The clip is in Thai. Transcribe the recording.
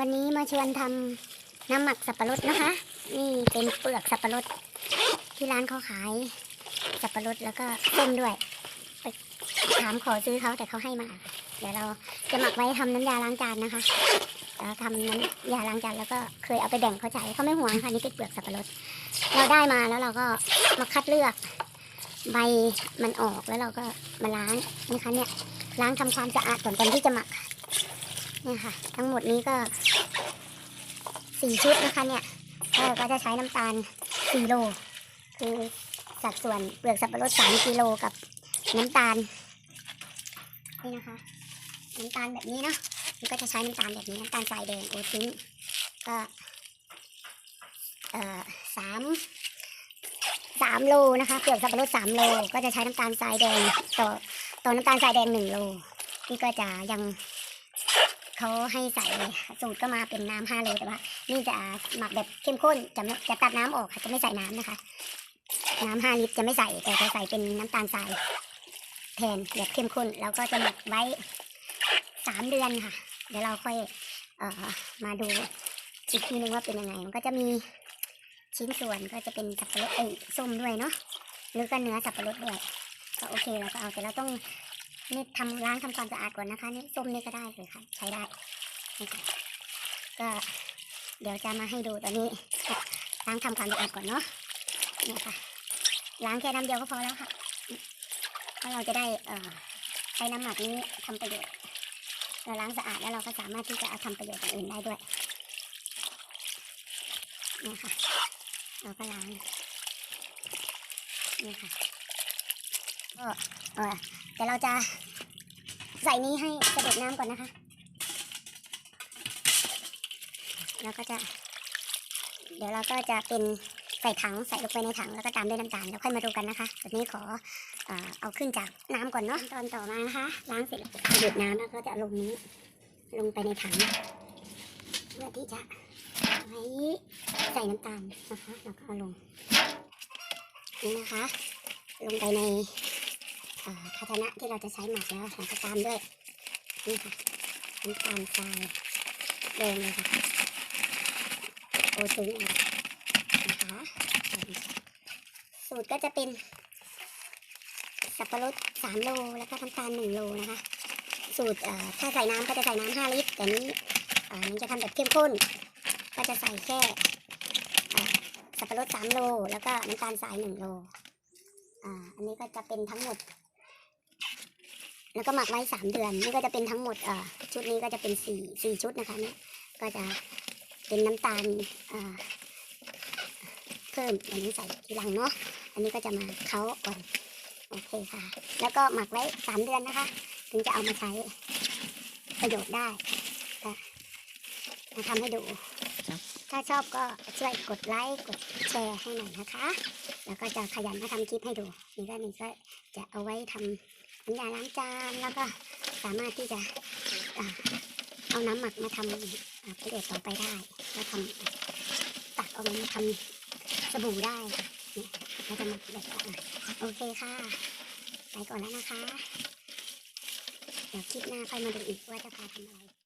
วันนี้มาชวนทำน้ำหมักสับปะรดนะคะ นี่เป็นเปลือกสับปะรด ที่ร้านเขาขาย สับปะรดแล้วก็ส้มด้วย ไปถามขอซื้อเขาแต่เขาให้มา เดี๋ยวเราจะหมักไว้ทำน้ำยาล้างจานนะคะแล้วทำน้ำยาล้างจานแล้วก็เคยเอาไปแบ่งเขาใช้เขาไม่ห่วงค่ะนี่เป็นเปลือกสับปะรด เราได้มาแล้วเราก็มาคัดเลือก ใบมันออกแล้วเราก็มาล้างนะคะเนี่ยล้างทำความสะอาดก่อนก่อนที่จะหมัก เนี่ยค่ะ ทั้งหมดนี้ก็สี่ชุดนะคะเนี่ยก็จะใช้น้ำตาลสี่โล คือสัดส่วนเปลือกสับปะรดสามกิโลกับน้ำตาลนี่นะคะ น้ำตาลแบบนี้เนาะมันก็จะใช้น้ำตาลแบบนี้น้ำตาลทรายแดงโอทิ้งก็เอ่อสามสามโลนะคะเปลือกสับปะรดสามโล ก็จะใช้น้ำตาลทรายแดงต่อต่อน้ำตาลทรายแดงหนึ่งโลนี่ก็จะยัง เขาให้ใส่สูตรก็มาเป็นน้ำห้าโลยแต่ว่านี่จะหมักแบบเข้มข้นจะไม่จะตัดน้ำออกค่ะจะไม่ใส่น้ำนะคะ น้ำห้าลิตรจะไม่ใส่แต่จะใส่เป็นน้ำตาลทรายแทนแบบเข้มข้นแล้วก็จะหมักไว้สามเดือนค่ะ เดี๋ยวเราค่อยเอ่อมาดูอีกทีนึงว่าเป็นยังไงมันก็จะมีชิ้นส่วนก็จะเป็นสับปะรดเอ้ยส้มด้วยเนาะหรือก็เนื้อสับปะรดด้วยก็โอเคเราก็เอาแต่เราต้อง นี่ทำล้างทำความสะอาดก่อนนะคะ นี่ส้มนี่ก็ได้เลยค่ะ ใช้ได้นี่ค่ะก็เดี๋ยวจะมาให้ดูตอนนี้ล้างทำความสะอาดก่อนเนาะเนี่ยค่ะ ล้างแค่น้ำเดียวก็พอแล้วค่ะเพราะเราจะได้เอ่อใช้น้ำหมักนี้ทำประโยชน์เราล้างสะอาดแล้วเราก็สามารถที่จะเอาทำประโยชน์อย่างอื่นได้ด้วยเนี่ยค่ะ เราก็ล้างนี่ค่ะ ก็เออเดี๋ยวเราจะใส่นี้ให้กระเด็ดน้ำก่อนนะคะ แล้วก็จะ เดี๋ยวเราก็จะเป็นใส่ถังใส่ลงไปในถังแล้วก็ตามด้วยน้ำตาลแล้วค่อยมาดูกันนะคะแบบนี้ขอเออเอาขึ้นจากน้ำก่อนเนาะตอนต่อมานะคะล้างเสร็จกระเด็ดน้ำแล้วก็จะลงนี้ ลงไปในถังเพื่อที่จะไว้ใส่น้ำตาลนะคะแล้วก็เอาลงนี่นะคะ ลงไปใน อ่าภาชนะที่เราจะใช้หมักแล้วค่ะก็ตามด้วยนี่ค่ะน้ำตาลทรายแดงเลยค่ะโอทึงนะคะสูตรก็จะเป็นสับปะรดสามโลแล้วก็น้ำตาลหนึ่งโลนะคะ สูตรถ้าใส่น้ำก็จะใส่น้ำห้าลิตรแต่นี้มันจะทำแบบเข้มข้น ก็จะใส่แค่สับปะรดสามโลแล้วก็น้ำตาลทรายหนึ่งโลออันนี้ก็จะเป็นทั้งหมด แล้วก็หมักไว้สามเดือน นี่ก็จะเป็นทั้งหมดเอ่อชุดนี้ก็จะเป็นสี่สี่ชุดนะคะเนี่ยก็จะเป็นน้ำตาลเอ่อเพิ่มอันนี้ใส่ทีหลังเนาะอันนี้ก็จะมาเค้าก่อนโอเคค่ะ แล้วก็หมักไว้สามเดือนนะคะ ถึงจะเอามาใช้ประโยชน์ได้ก็มาทำให้ดู ถ้าชอบก็ช่วยกดไลค์กดแชร์ให้หน่อยนะคะ แล้วก็จะขยันมาทำคลิปให้ดูนี่ก็นี่ก็จะเอาไว้ทำน้ำ ยาล้างจานแล้วก็สามารถที่จะเอาน้ำหมักมาทำประโยชน์ต่อไปได้ แล้วทำตักเอามาทำสบู่ได้เนี่ยเราจะหมักแบบโอเคค่ะ ไปก่อนแล้วนะคะ เดี๋ยวคลิปหน้าค่อยมาดูอีกว่าจะพาทำอะไร